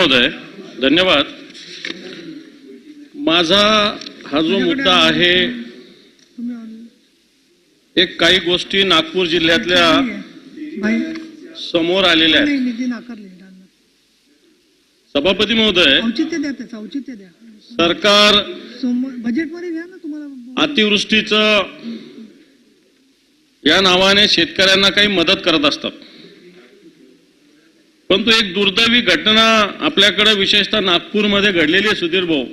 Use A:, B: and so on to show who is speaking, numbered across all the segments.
A: महोदय धन्यवाद. माझा हा जो मुद्दा आहे एक काही गोष्टी नागपूर जिल्ह्यातल्या समोर आलेल्या आहेत. सभापती महोदय
B: औचित्य द्या त्याचं औचित्य द्या.
A: सरकार
B: सोमवार बजेटमध्ये घ्या ना तुम्हाला.
A: अतिवृष्टीचं या नावाने शेतकऱ्यांना काही मदत करत असतात. परंतु एक दुर्दैवी घटना आपल्याकडे विशेषतः नागपूरमध्ये घडलेली आहे सुधीर भाऊ.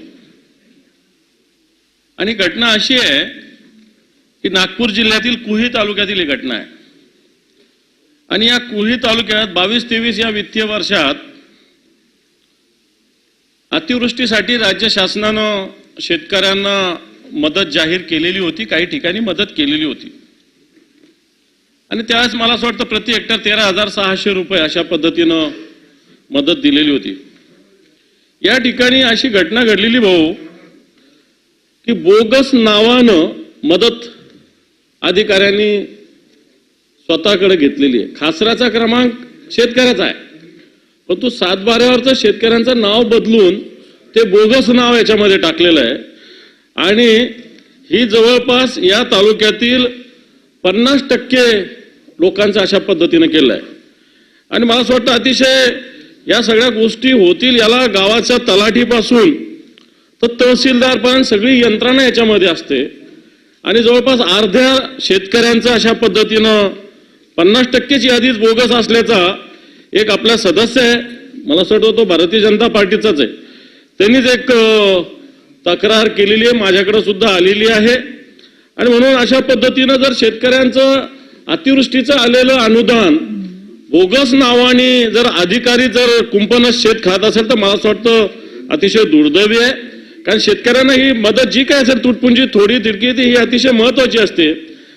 A: आणि घटना अशी आहे की नागपूर जिल्ह्यातील कुही तालुक्यातील ही घटना आहे. आणि या कुही तालुक्यात बावीस तेवीस या वित्तीय वर्षात अतिवृष्टीसाठी राज्य शासनानं शेतकऱ्यांना मदत जाहीर केलेली होती काही ठिकाणी मदत केलेली होती. आणि त्यावेळेस मला असं वाटतं प्रति हेक्टर तेरा हजार सहाशे रुपये अशा पद्धतीनं मदत दिलेली होती. या ठिकाणी अशी घटना घडलेली भाऊ की बोगस नावानं मदत अधिकाऱ्यांनी स्वतःकडे घेतलेली आहे. खासराचा क्रमांक शेतकऱ्याचा आहे. पण तो सातबाऱ्यावरचं शेतकऱ्यांचं नाव बदलून ते बोगस नाव याच्यामध्ये टाकलेलं आहे. आणि ही जवळपास या तालुक्यातील पन्नास टक्के लोकांचं अशा पद्धतीनं केलं आहे आणि मला असं वाटतं अतिशय या सगळ्या गोष्टी होतील याला गावाच्या तलाठीपासून तर तहसीलदारपर्यंत सगळी यंत्रणा याच्यामध्ये असते. आणि जवळपास अर्ध्या शेतकऱ्यांचं अशा पद्धतीनं पन्नास टक्केची यादीच बोगस असल्याचा एक आपला सदस्य आहे. मला असं वाटतं तो भारतीय जनता पार्टीचाच आहे. त्यांनीच एक तक्रार केलेली आहे. माझ्याकडे सुद्धा आलेली आहे. आणि म्हणून अशा पद्धतीनं जर शेतकऱ्यांचं अतिवृष्टीचं आलेलं अनुदान बोगस नावाने जर अधिकारी जर कुंपणच शेत खात असेल तर मला असं वाटतं अतिशय दुर्दैवी आहे. कारण शेतकऱ्यांना ही मदत जी काय असेल तुटपुंजी थोडी तिडकी ती ही अतिशय महत्वाची असते.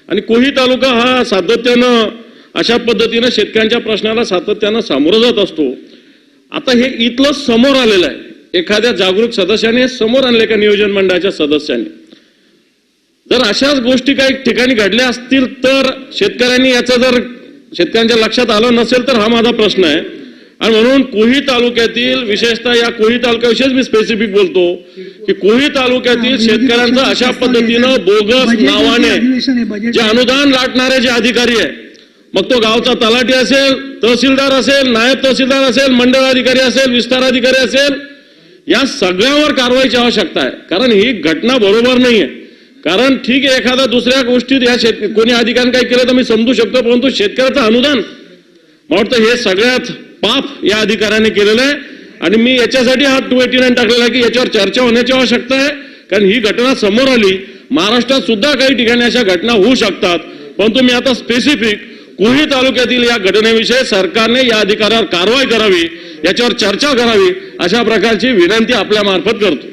A: आणि कोही तालुका हा सातत्यानं अशा पद्धतीनं शेतकऱ्यांच्या प्रश्नाला सातत्यानं सामोरं जात असतो. आता हे इथलं समोर आलेलं आहे. एखाद्या जागरूक सदस्याने समोर आणले का नियोजन मंडळाच्या सदस्याने. जर अशाच गोष्टी काही ठिकाणी घडल्या असतील तर शेतकऱ्यांनी याचं जर शेतकऱ्यांच्या लक्षात आलं नसेल तर हा माझा प्रश्न आहे. आणि म्हणून कोही तालुक्यातील विशेषतः या कोही तालुक्याविषयीच मी स्पेसिफिक बोलतो की कोही तालुक्यातील शेतकऱ्यांचं अशा पद्धतीनं बोगस नावाने
B: आहे
A: जे अनुदान लाटणारे जे अधिकारी आहे मग तो गावचा तलाठी असेल तहसीलदार असेल नायब तहसीलदार असेल मंडळ अधिकारी असेल विस्तार अधिकारी असेल या सगळ्यावर कारवाईची आवश्यकता आहे. कारण ही घटना बरोबर नाहीये. कारण ठीक आहे एखाद्या दुसऱ्या गोष्टीत या शेत कोणी अधिकाऱ्याने काही केलं तर मी समजू शकतो परंतु शेतकऱ्याचं अनुदान वाटतं हे सगळ्यात पाप या अधिकाऱ्याने केलेलं आहे. आणि मी याच्यासाठी हा टू एटी नाईन टाकलेला आहे की याच्यावर चर्चा होण्याची आवश्यकता आहे कारण ही घटना समोर आली. महाराष्ट्रात सुद्धा काही ठिकाणी अशा घटना होऊ शकतात परंतु मी आता स्पेसिफिक कुही तालुक्यातील या घटनेविषयी सरकारने या अधिकाऱ्यावर कारवाई करावी याच्यावर चर्चा करावी अशा प्रकारची विनंती आपल्या मार्फत करतो.